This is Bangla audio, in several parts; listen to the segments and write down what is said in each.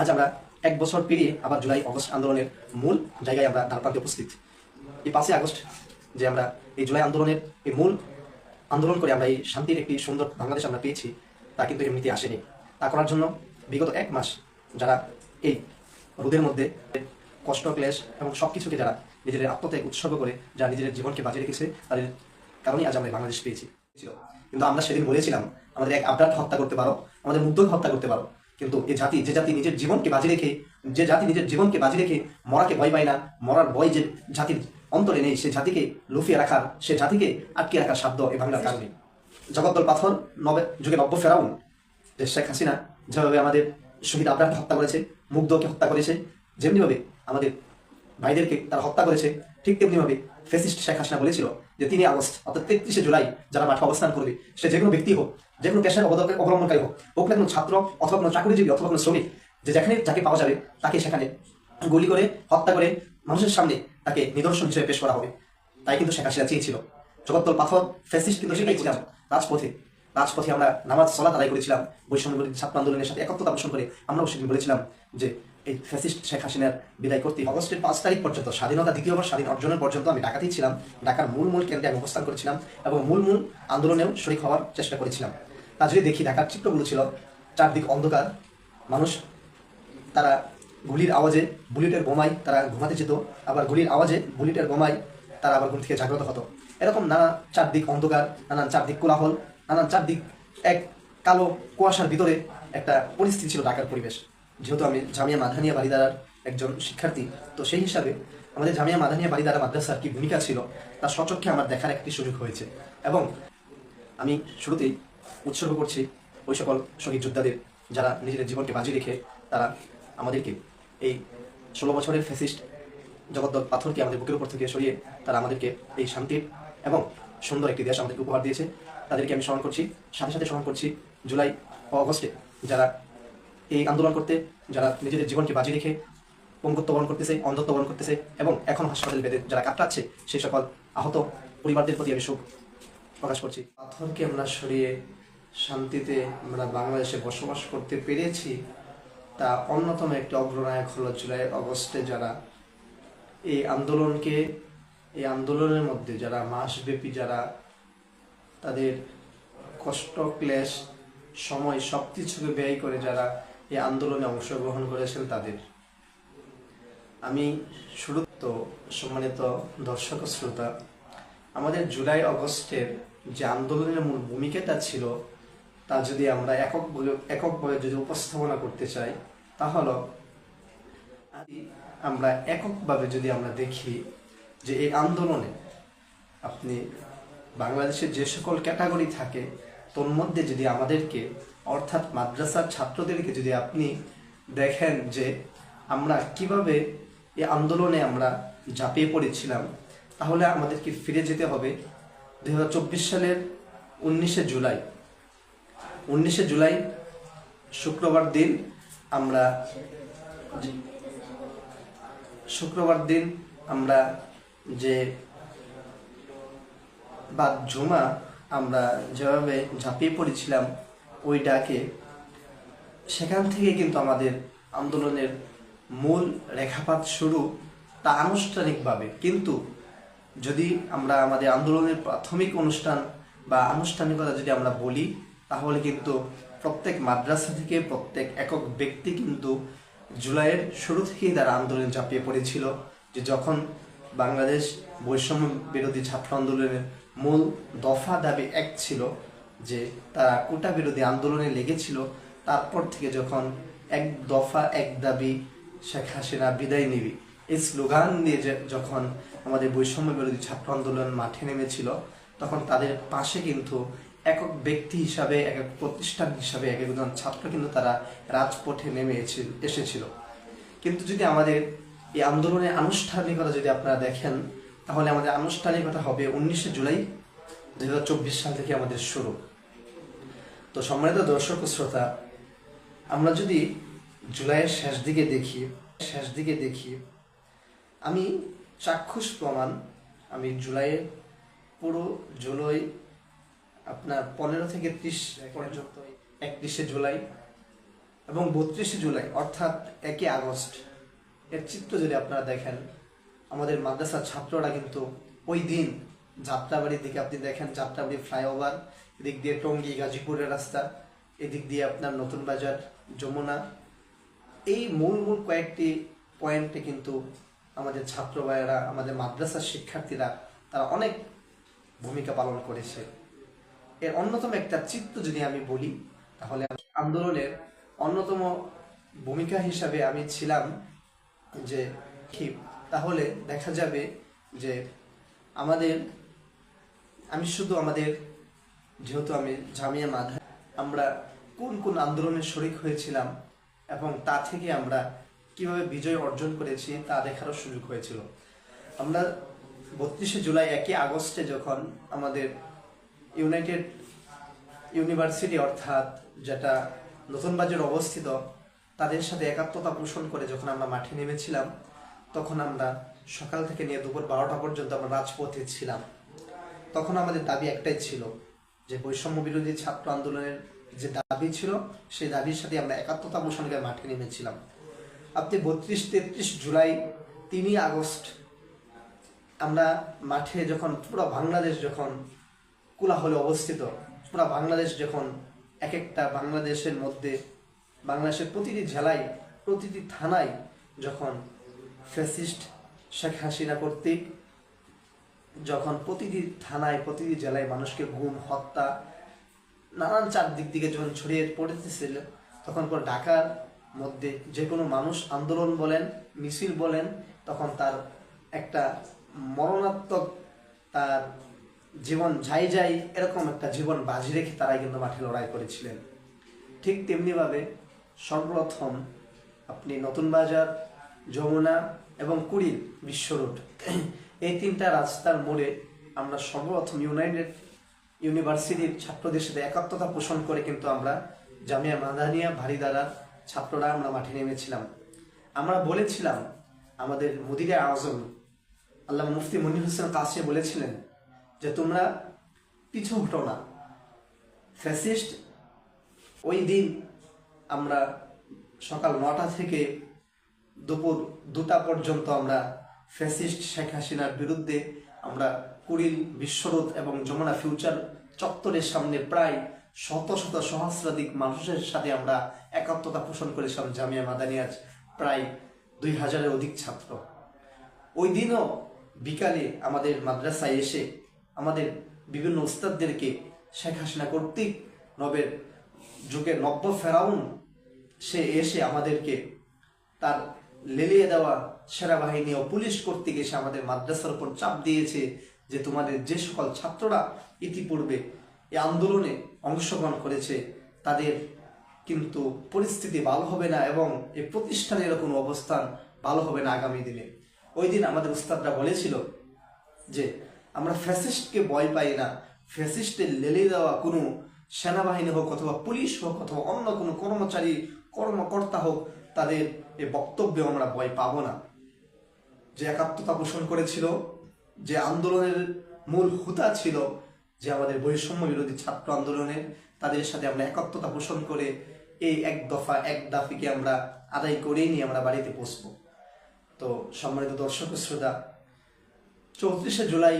আজ আমরা এক বছর পেরিয়ে আবার জুলাই অগস্ট আন্দোলনের মূল জায়গায় আমরা দ্বারপ্রান্তে উপস্থিত। এই পাঁচই আগস্ট যে আমরা এই জুলাই আন্দোলনের এই মূল আন্দোলন করে আমরা এই শান্তির একটি সুন্দর বাংলাদেশ আমরা পেয়েছি, তা কিন্তু এমনিতে আসেনি। তা করার জন্য বিগত এক মাস যারা এই রোদের মধ্যে কষ্ট, ক্লেশ এবং সব কিছুকে যারা নিজেদের আত্মত্যাগ উৎসর্গ করে, যারা নিজেদের জীবনকে বাঁচিয়ে রেখেছে, তাদের কারণেই আজ আমরা বাংলাদেশ পেয়েছি। কিন্তু আমরা সেদিন বলেছিলাম, আমাদের এক আবদার হত্যা করতে পারো, আমাদের মুগ্ধকে হত্যা করতে পারো। কিন্তু এই জাতি, যে জাতি নিজের জীবনকে বাজি রেখে, যে জাতি নিজের জীবনকে বাজি রেখে মরাকে ভয় পায় না, মরার ভয় যে জাতির অন্তরে নেই, সে জাতিকে লুফিয়ে রাখার, সে জাতিকে আটকে রাখার শব্দ এ বাংলার কারণে। জগদ্দল পাথর, নবে যুগে নব্য ফেরাউন, যে শেখ হাসিনা যেভাবে আমাদের শহীদ আবরারকে হত্যা করেছে, মুগ্ধকে হত্যা করেছে, যেমনিভাবে আমাদের ভাইদেরকে তারা হত্যা করেছে, ঠিক তেমনিভাবে ফেসিস্ট শেখ হাসিনা বলেছিল যে তিনই আগস্ট, অর্থাৎ তেত্রিশে জুলাই যারা মাঠে অবস্থান করবে, সে যে কোনো ব্যক্তি হোক, যে কোনো পেশার অবদ- অবলম্বনকারী হোক হোক না কোনো ছাত্র অথবা কোনো চাকরিজীবী অথবা কোনো শ্রমিক, যে যেখানে যাকে পাওয়া যাবে, তাকে সেখানে গুলি করে, হত্যা করে মানুষের সামনে তাকে নিদর্শন হিসেবে পেশ করা হবে। তাই কিন্তু শেখ হাসিনা চেয়েছিল। জগত্তল পাথর, ফেসিস্ট কিন্তু সেটাই ছিলাম, রাজপথে। রাজপথে আমরা নামাজ, সলাত আদায় করেছিলাম বৈষম্য ছাত্র আন্দোলনের সাথে একত্রতা পোষণ করে আমরাও সেদিন বলেছিলাম যে এই ফ্যাসিস্ট শেখ হাসিনার বিদায় করতে অগস্টের পাঁচ তারিখ পর্যন্ত, স্বাধীনতা দ্বিতীয়বার স্বাধীন অর্জনের পর্যন্ত আমি ঢাকাতেই ছিলাম, ঢাকার মূল মূল কেন্দ্রে আমি অবস্থান করেছিলাম এবং মূল মূল আন্দোলনেও শরিক হওয়ার চেষ্টা করেছিলাম। তা যদি দেখি, ঢাকার চিত্রগুলো ছিল, চারদিক অন্ধকার, মানুষ, তারা গুলির আওয়াজে বুলেটের বোমায় তারা ঘুমাতে যেত, আবার গুলির আওয়াজে বুলেটের বোমায় তারা আবার ঘুম থেকে জাগ্রত হতো। এরকম নানা চারদিক অন্ধকার, নানান চারদিক কোলাহল, নানান চারদিক এক কালো কুয়াশার ভিতরে একটা পরিস্থিতি ছিল ঢাকার পরিবেশ। যেহেতু আমি জামিয়া মাধানিয়া বাড়িদারার একজন শিক্ষার্থী, তো সেই হিসাবে আমাদের জামিয়া মাধানিয়া বাড়িদারা মাদ্রাসার কি ভূমিকা ছিল, তা সচক্ষে আমার দেখার একটি সুযোগ হয়েছে। এবং আমি শুরুতেই উৎসর্গ করছি ওই সকল শহীদ যোদ্ধাদের, যারা নিজেদের জীবনকে বাজি রেখে তারা আমাদেরকে এই ষোলো বছরের ফেসিস্ট জগদ্দল পাথরকে আমাদের বুকের উপর থেকে সরিয়ে তারা আমাদেরকে এই শান্তির এবং সুন্দর একটি দেশ আমাদেরকে উপহার দিয়েছে। তাদেরকে আমি স্মরণ করছি। সাথে সাথে স্মরণ করছি জুলাই অগস্টে যারা এই আন্দোলন করতে, যারা নিজেদের জীবনকে বাজি রেখে পঙ্গুত্ব বরণ করতেছে, অন্ধত্ব বরণ করতেছে এবং এখন হাসপাতাল বেদে যারা কাটাচ্ছে সেই সকল আহত পরিবারদের প্রতি আমি শোক প্রকাশ করছি। পাথরকে আমরা সরিয়ে শান্তিতে আমরা বাংলাদেশে বসবাস করতে পেরেছি, তা অন্যতম একটি অগ্রনায়ক হলো জুলাই অগস্টে যারা এই আন্দোলনকে, এই আন্দোলনের মধ্যে যারা মাসব্যাপী যারা তাদের কষ্ট, ক্লেশ, সময় সব কিছুকে ব্যয় করে যারা এই আন্দোলনে অংশগ্রহণ করেছেন তাদের। আমি শুরু তো সম্মানিত দর্শক শ্রোতা, আমাদের জুলাই অগস্টের যে আন্দোলনের মূল ভূমিকাটা ছিল, তা যদি আমরা একক এককভাবে যদি উপস্থাপনা করতে চাই তাহলে আমরা এককভাবে যদি আমরা দেখি যে এই আন্দোলনে আপনি বাংলাদেশের যে সকল ক্যাটাগরি থাকে তোর মধ্যে যদি আমাদেরকে অর্থাৎ মাদ্রাসার ছাত্রদেরকে যদি আপনি দেখেন যে আমরা কীভাবে এই আন্দোলনে আমরা ঝাঁপিয়ে পড়েছিলাম, তাহলে আমাদেরকে ফিরে যেতে হবে দু হাজার চব্বিশ সালের উনিশে জুলাই। উনিশে জুলাই, শুক্রবার দিন আমরা শুক্রবার দিন আমরা যে বা জুমা আমরা যেভাবে ঝাঁপিয়ে পড়েছিলাম ওই ডাকে, সেখান থেকে কিন্তু আমাদের আন্দোলনের মূল রেখাপাত শুরু তা আনুষ্ঠানিকভাবে। কিন্তু যদি আমরা আমাদের আন্দোলনের প্রাথমিক অনুষ্ঠান বা আনুষ্ঠানিকতা যদি আমরা বলি, তাহলে কিন্তু প্রত্যেক মাদ্রাসা থেকে প্রত্যেক একক ব্যক্তি কিন্তু জুলাইয়ের শুরু থেকেই তারা আন্দোলন চাপিয়ে পড়েছিল যে যখন বাংলাদেশ বৈষম্য বিরোধী ছাত্র আন্দোলনের মূল দফা দাবি এক ছিল যে তারা কোটা বিরোধী আন্দোলনে লেগেছিল, তারপর থেকে যখন এক দফা এক দাবি শেখ হাসিনা বিদায় নিবি, এই স্লোগান দিয়ে যখন আমাদের বৈষম্য বিরোধী ছাত্র আন্দোলন মাঠে নেমেছিল, তখন তাদের পাশে কিন্তু একক ব্যক্তি হিসাবে এক এক প্রতিষ্ঠান হিসাবে এক একজন ছাত্র কিন্তু তারা রাজপথে নেমে এসে- এসেছিল। কিন্তু যদি আমাদের এই আন্দোলনের আনুষ্ঠানিকতা যদি আপনারা দেখেন, তাহলে আমাদের আনুষ্ঠানিকতা হবে উনিশে জুলাই দুই হাজার চব্বিশ সাল থেকে আমাদের শুরু। তো সম্মানিত দর্শক শ্রোতা, আমরা যদি জুলাইয়ের শেষ দিকে দেখি, শেষ দিকে দেখি, আমি চাক্ষুষ প্রমাণ, আমি জুলাইয়ের পুরো জুলাই, আপনার পনেরো থেকে ত্রিশ পর্যন্ত একত্রিশে জুলাই এবং বত্রিশে জুলাই, অর্থাৎ একই আগস্ট। এর চিত্র যদি আপনারা দেখেন, আমাদের মাদ্রাসার ছাত্ররা কিন্তু ওই দিন যাত্রাবাড়ির দিকে আপনি দেখেন যাত্রাবাড়ি ফ্লাইওভার এদিক দিয়ে টঙ্গী, গাজীপুরের রাস্তা, এদিক দিয়ে আপনার নতুন বাজার, যমুনা। এই মূল মূল কয়েকটি পয়েন্টে কিন্তু আমাদের ছাত্র ভাইয়েরা, আমাদের মাদ্রাসার শিক্ষার্থীরা, তারা অনেক ভূমিকা পালন করেছে। এর অন্যতম একটা চিত্র যদি আমি বলি, তাহলে আন্দোলনের অন্যতম ভূমিকা হিসাবে আমি ছিলাম যে তাহলে দেখা যাবে যে আমাদের, আমি শুধু আমাদের যেহেতু আমি জামিয়া মাধা আমরা কোন কোন আন্দোলনে শরিক হয়েছিলাম এবং তা থেকে আমরা কীভাবে বিজয় অর্জন করেছি তা দেখারও সুযোগ হয়েছিল। আমরা বত্রিশে জুলাই একই আগস্টে যখন আমাদের ইউনাইটেড ইউনিভার্সিটি অর্থাৎ যেটা নতুন বাজারে অবস্থিত, তাদের সাথে একাত্মতা পোষণ করে যখন আমরা মাঠে নেমেছিলাম, তখন আমরা সকাল থেকে নিয়ে দুপুর বারোটা পর্যন্ত আমরা রাজপথে ছিলাম। তখন আমাদের দাবি একটাই ছিল যে বৈষম্য বিরোধী ছাত্র আন্দোলনের যে দাবি ছিল, সেই দাবির সাথে আমরা একাত্মতা পোষণ করে মাঠে নেমেছিলাম। আপনি বত্রিশ, তেত্রিশ জুলাই তিনই আগস্ট, আমরা মাঠে যখন পুরো বাংলাদেশ যখন কোলাহলে অবস্থিত, পুরো বাংলাদেশ যখন এক একটা বাংলাদেশের মধ্যে, বাংলাদেশের প্রতিটি জেলায়, প্রতিটি থানায় যখন ফ্যাসিস্ট শেখ হাসিনা কর্তৃক যখন প্রতিটি থানায় প্রতিটি জেলায় মানুষকে গুম, হত্যা, নানান চারদিক দিকে যখন ছড়িয়ে পড়তেছিল, তখন পর ঢাকার মধ্যে যে কোনো মানুষ আন্দোলন বলেন, মিছিল বলেন, তখন তার একটা মরণাত্মক তার জীবন যাই যাই এরকম একটা জীবন বাজি রেখে তারাই কিন্তু মাঠে লড়াই করেছিলেন। ঠিক তেমনিভাবে সর্বপ্রথম আপনি নতুন বাজার, যমুনা এবং কুড়িল বিশ্ব রোড এই তিনটা রাস্তার মোড়ে আমরা সর্বপ্রথম ইউনাইটেড ইউনিভার্সিটির ছাত্রদের সাথে একাত্মতা পোষণ করে কিন্তু আমরা জামিয়া মাদানিয়া ভারিদারার ছাত্ররা আমরা মাঠে নেমেছিলাম। আমরা বলেছিলাম আমাদের মুদিরে আজম আল্লাহ মুফতি মনির হোসেন কাসে বলেছিলেন যে, তোমরা পিছু হটো না। ফ্যাসিস্ট, ওই দিন আমরা সকাল নটা থেকে দুপুর দুটা পর্যন্ত আমরা ফ্যাসিস্ট শেখ হাসিনার বিরুদ্ধে আমরা কুড়িল বিশ্বরোধ এবং যমুনা ফিউচার চত্বরের সামনে প্রায় শত শত সহস্রাধিক মানুষের সাথে আমরা একাত্মতা পোষণ করেছিলাম জামিয়া মাদানিয়ার প্রায় দুই হাজারের অধিক ছাত্র। ওই দিনও বিকালে আমাদের মাদ্রাসায় এসে আমাদের বিভিন্ন উস্তাদদেরকে শেখ হাসিনা কর্তৃক নবের যুগের নব্য ফেরাউন সে এসে আমাদেরকে তার লেলিয়ে দেওয়া সেনাবাহিনী ও পুলিশ কর্তৃক এসে আমাদের মাদ্রাসার উপর চাপ দিয়েছে যে তোমাদের যে সকল ছাত্ররা ইতিপূর্বে এ আন্দোলনে অংশগ্রহণ করেছে, তাদের কিন্তু পরিস্থিতি ভালো হবে না এবং এই প্রতিষ্ঠানের কোনো অবস্থান ভালো হবে না আগামী দিনে। ওই দিন আমাদের উস্তাদরা বলেছিল যে, আমরা ফ্যাসিস্টকে ভয় পাই না। ফ্যাসিস্টের লেলে দেওয়া কোনো সেনাবাহিনী হোক অথবা পুলিশ হোক অথবা অন্য কোনো কর্মচারী, কর্মকর্তা হোক তাদের এ বক্তব্যে আমরা ভয় পাবো না। যে একাত্মতা পোষণ করেছিল, যে আন্দোলনের মূল হুতা ছিল, যে আমাদের বৈষম্য বিরোধী ছাত্র আন্দোলনের, তাদের সাথে আমরা একাত্মতা পোষণ করে এই এক দফা, এক দাফিকে আমরা আদায় করেই নিয়ে আমরা বাড়িতে পৌঁছবো। তো সম্মানিত দর্শক শ্রোতা, চৌত্রিশে জুলাই,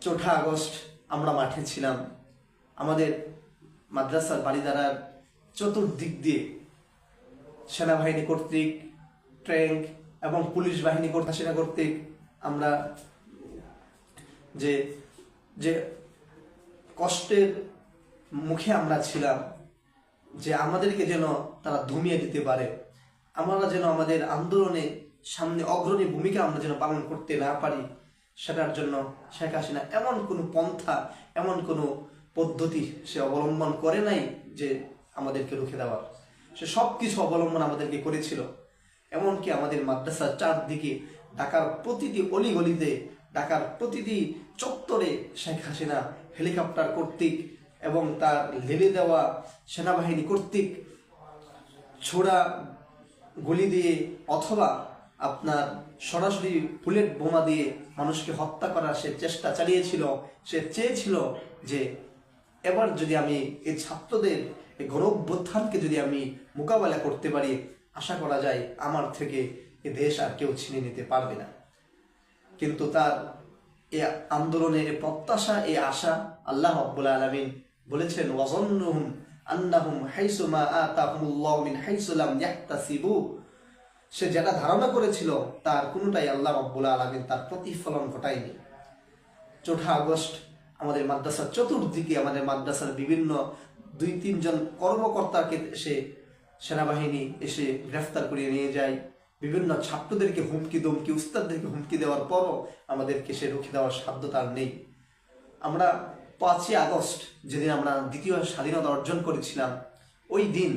চৌঠা আগস্ট আমরা মাঠে ছিলাম। আমাদের মাদ্রাসার বাড়িদারার চতুর্দিক দিয়ে সেনাবাহিনী কর্তৃক ট্যাঙ্ক এবং পুলিশ বাহিনী সেনা কর্তৃক আমরা যে যে কষ্টের মুখে আমরা ছিলাম, যে আমাদেরকে যেন তারা ধমিয়ে দিতে পারে, আমরা যেন আমাদের আন্দোলনে সামনে অগ্রণী ভূমিকা আমরা যেন পালন করতে না পারি, সেটার জন্য শেখ হাসিনা এমন কোনো পন্থা, এমন কোনো পদ্ধতি সে অবলম্বন করে নাই যে আমাদেরকে রুখে দেওয়ার। সে সব কিছু অবলম্বন আমাদেরকে করেছিল। এমনকি আমাদের মাদ্রাসার চারদিকে ঢাকার প্রতিটি অলিগলিতে ঢাকার প্রতিটি চত্বরে শেখ হাসিনা হেলিকপ্টার কর্তৃক এবং তার লেলে দেওয়া সেনাবাহিনী কর্তৃক ছোড়া গুলি দিয়ে অথবা আপনার সরাসরি বুলেট বোমা দিয়ে মানুষকে হত্যা করার সে চেষ্টা চালিয়েছিল। সে চেয়েছিল যে, এবার যদি আমি এই ছাত্রদের এই গণঅভ্যুত্থানকে যদি আমি মোকাবেলা করতে পারি, আশা করা যায় আমার থেকে এ দেশ আর কেউ ছিনে নিতে পারবে না। কিন্তু তার এ আন্দোলনের প্রত্যাশা, এ আশা আল্লাহ রাব্বুল আলামিন বলেছেন, ওয়াজন্নুহুম আন্নাহুম হাইসু মা আতাহুমুল্লাহু মিন হাইসু লাম ইয়াহতাসিবু। সে যেটা ধারণা করেছিল, তার কোনোটাই আল্লাহ রাব্বুল আলামিন তার প্রতিফলন ঘটায়নি। চৌঠা আগস্ট আমাদের মাদ্রাসার চতুর্দিকে, আমাদের মাদ্রাসার বিভিন্ন দুই, তিনজন কর্মকর্তাকে এসে সেনাবাহিনী এসে গ্রেফতার করিয়ে নিয়ে যায়। বিভিন্ন ছাত্রদেরকে হুমকি দমকি উস্তাদদেরকে হুমকি দেওয়ার পরও আমাদেরকে সে রুখে দেওয়ার সাধ্য তার নেই। আমরা পাঁচই আগস্ট যেদিন আমরা দ্বিতীয় স্বাধীনতা অর্জন করেছিলাম, ওই দিন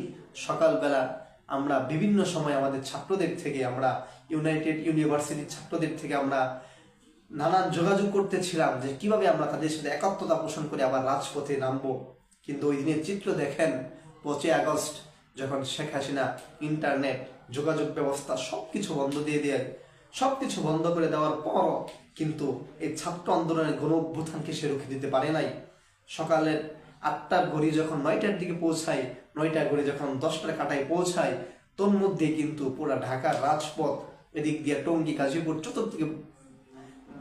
সকালবেলা আমরা বিভিন্ন সময় আমাদের ছাত্রদের থেকে আমরা, ইউনাইটেড ইউনিভার্সিটির ছাত্রদের থেকে আমরা নানান যোগাযোগ করতেছিলাম যে কীভাবে আমরা তাদের সাথে একাত্মতা পোষণ করে আবার রাজপথে নামবো। কিন্তু ওই দিনের চিত্র দেখেন পঁচিশ আগস্ট যখন শেখ হাসিনা ইন্টারনেট যোগাযোগ ব্যবস্থা সবকিছু বন্ধ দিয়ে দেয়, সবকিছু বন্ধ করে দেওয়ার পরও কিন্তু এই ছাত্র আন্দোলনের গণ অভ্যুত্থানকে সে রুখে দিতে পারে নাই। সকালের আটটার ঘড়ি যখন নয়টার দিকে পৌঁছায়, নয়টার ঘড়ি যখন দশটার কাটায় পৌঁছায় তোর মধ্যে কিন্তু পুরা ঢাকার রাজপথ এদিক দিয়ে টঙ্গী, গাজীপুর চতুর্দিকে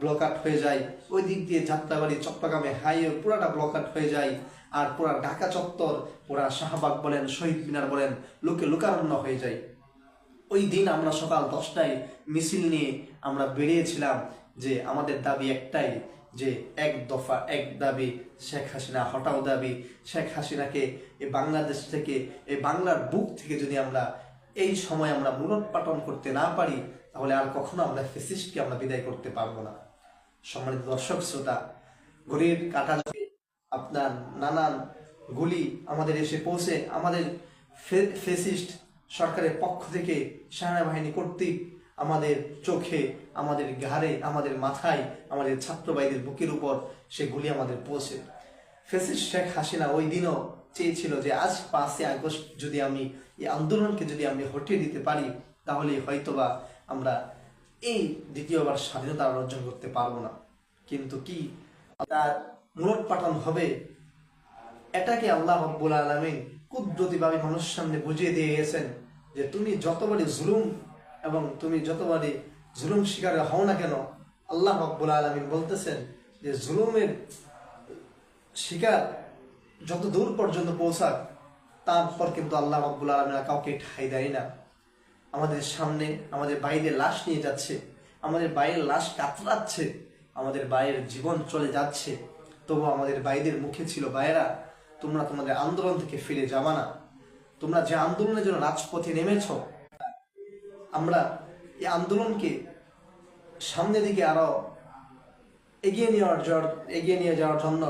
ব্লক আউট হয়ে যায়। ওই দিক দিয়ে যাত্রাবাড়ি, চট্টগ্রামে হাইওয়ে পুরাটা ব্লক আউট হয়ে যায়। আর পুরা ঢাকা চত্বর, পুরা শাহবাগ বলেন, শহীদ মিনার বলেন, লোকে লোকারণ্য হয়ে যায়। ওই দিন আমরা সকাল দশটায় মিছিল নিয়ে আমরা বেরিয়েছিলাম যে আমাদের দাবি একটাই, যে এক দফা এক দাবি শেখ হাসিনা হটাও দাবি। শেখ হাসিনাকে এই বাংলাদেশ থেকে এই বাংলার বুক থেকে যদি আমরা এই সময় আমরা মূলোৎপাটন করতে না পারি, তাহলে আর কখনো আমরা ফেসিস্টকে আমরা বিদায় করতে পারব না। সম্মানিত দর্শক, শ্রোতা, ঘড়ির কাটা আপনার নানান গুলি আমাদের এসে পৌঁছে আমাদের ফেসিস্ট সরকারের পক্ষ থেকে সেনাবাহিনী কর্তৃক আমাদের চোখে, আমাদের ঘাড়ে, আমাদের মাথায়, আমাদের ছাত্রবাহীদের বুকের উপর সে গুলি আমাদের পৌঁছে। ফেসিস্ট শেখ হাসিনা ওই দিনও চেয়েছিল যে আজ পাঁচই আগস্ট যদি আমি এই আন্দোলনকে যদি আমি হটিয়ে দিতে পারি তাহলে হয়তোবা আমরা এই দ্বিতীয়বার স্বাধীনতা অর্জন করতে পারব না। কিন্তু কি? তার মূলোৎপাটন হবে। এটাকে আল্লাহ রব্বুল আলমিন কুদরতিভাবে মানুষ সামনে বুঝিয়ে দিয়ে গেছেন যে তুমি যতবারই জুলুম এবং তুমি যতবারই জুলুম শিকারে হও না কেন, আল্লাহ রব্বুল আলমিন বলতেছেন যে জুলুমের শিকার যত দূর পর্যন্ত পৌঁছাক, তারপর কিন্তু আল্লাহ রব্বুল আলমিন কাউকে ঠাই দেয় না। আমাদের সামনে আমাদের বাইরে লাশ নিয়ে যাচ্ছে, আমাদের বাইরের লাশ কাতরাচ্ছে, আমাদের বাইরের জীবন চলে যাচ্ছে। তবু আমাদের বাইদের মুখে ছিল বাইরা তোমরা তোমাদের আন্দোলন থেকে ফিরে যাবা না। তোমরা যে আন্দোলনের জন্য রাজপথে নেমেছ, আমরা এই আন্দোলনকে সামনের দিকে আরও এগিয়ে নেওয়ার এগিয়ে নিয়ে যাওয়ার জন্য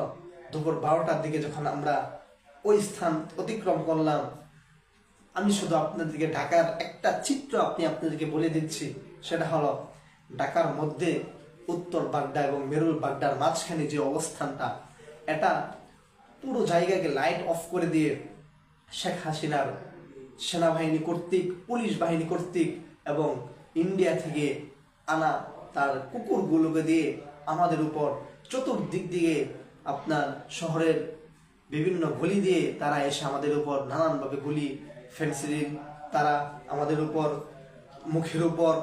দুপুর বারোটার দিকে যখন আমরা ওই স্থান অতিক্রম করলাম, আমি শুধু আপনাদেরকে ঢাকার একটা চিত্র আপনি আপনাদেরকে বলে দিচ্ছি, সেটা হলো ঢাকার মধ্যে উত্তর বাগদা এবং মেরুল বাগদার মাঝখানে যে অবস্থানটা, এটা পুরো জায়গাকে লাইট অফ করে দিয়ে শেখ হাসিনার সেনাবাহিনী কর্তৃক, পুলিশ বাহিনী কর্তৃক এবং ইন্ডিয়া থেকে আনা তার কুকুরগুলোকে দিয়ে আমাদের উপর চতুর্দিক দিয়ে আপনার শহরের বিভিন্ন গুলি দিয়ে তারা এসে আমাদের উপর নানানভাবে গুলি ফেন্সিলিন তারা আমাদের উপর, মুখের উপর